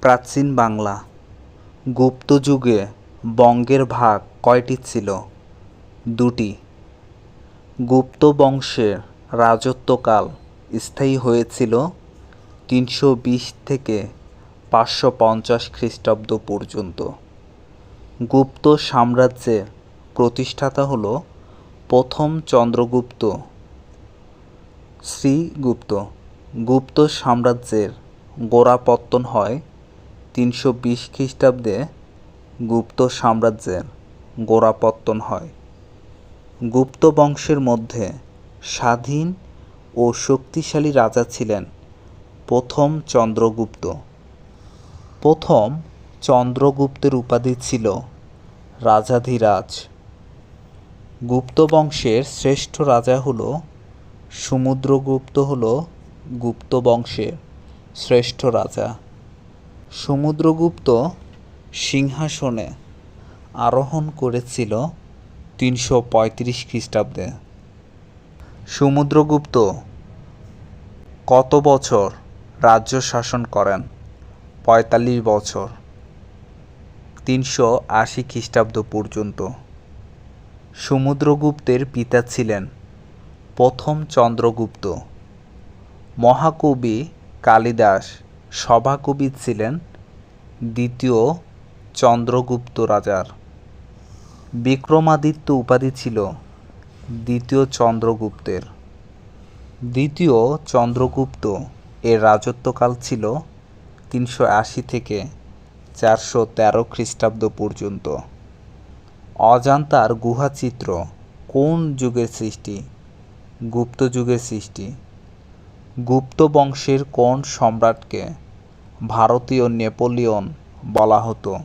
প্রাচীন বাংলা। গুপ্ত যুগে বঙ্গের ভাগ কয়টি ছিল? দুটি। গুপ্ত বংশের রাজত্বকাল স্থায়ী হয়েছিল তিনশো বিশ থেকে পাঁচশো পঞ্চাশ খ্রিস্টাব্দ পর্যন্ত। গুপ্ত সাম্রাজ্যের প্রতিষ্ঠাতা হল প্রথম চন্দ্রগুপ্ত। শ্রীগুপ্ত। গুপ্ত সাম্রাজ্যের গোড়াপত্তন হয় তিনশো বিশ খ্রিস্টাব্দে গুপ্ত সাম্রাজ্যের গোড়াপত্তন হয়। গুপ্ত বংশের মধ্যে স্বাধীন ও শক্তিশালী রাজা ছিলেন প্রথম চন্দ্রগুপ্ত। প্রথম চন্দ্রগুপ্তের উপাধি ছিল রাজাধিরাজ। গুপ্ত বংশের শ্রেষ্ঠ রাজা হল, সমুদ্রগুপ্ত হল গুপ্ত বংশের শ্রেষ্ঠ রাজা। সমুদ্রগুপ্ত সিংহাসনে আরোহণ করেছিল তিনশো পঁয়ত্রিশ খ্রিস্টাব্দে। সমুদ্রগুপ্ত কত বছর রাজ্য শাসন করেন? পঁয়তাল্লিশ বছর। তিনশো আশি খ্রিস্টাব্দ পর্যন্ত। সমুদ্রগুপ্তের পিতা ছিলেন প্রথম চন্দ্রগুপ্ত। মহাকবি কালিদাস সভাকবি ছিলেন দ্বিতীয় চন্দ্রগুপ্ত রাজার। বিক্রমাদিত্য উপাধি ছিল দ্বিতীয় চন্দ্রগুপ্তের। দ্বিতীয় চন্দ্রগুপ্ত এর রাজত্বকাল ছিল তিনশো আশি থেকে চারশো তেরো খ্রিস্টাব্দ পর্যন্ত। অজান্তার গুহাচিত্র কোন যুগের সৃষ্টি? গুপ্ত যুগের সৃষ্টি। গুপ্ত বংশের কোন সম্রাটকে ভারতীয় নেপোলিয়ন বলা হতো।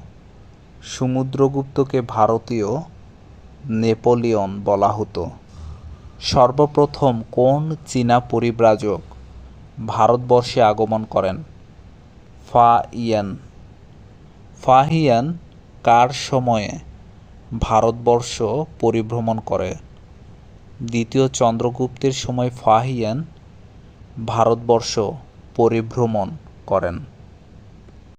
সমুদ্রগুপ্তকে ভারতীয় নেপোলিয়ন বলা হতো। সর্বপ্রথম কোন চীনা পরিব্রাজক ভারতবর্ষে আগমন করেন? ফা ইয়ান। ফাহিয়ান কার সময়ে ভারতবর্ষ পরিভ্রমণ করে? দ্বিতীয় চন্দ্রগুপ্তের সময় ফাহিয়ান ভারতবর্ষ পরিভ্রমণ করেন।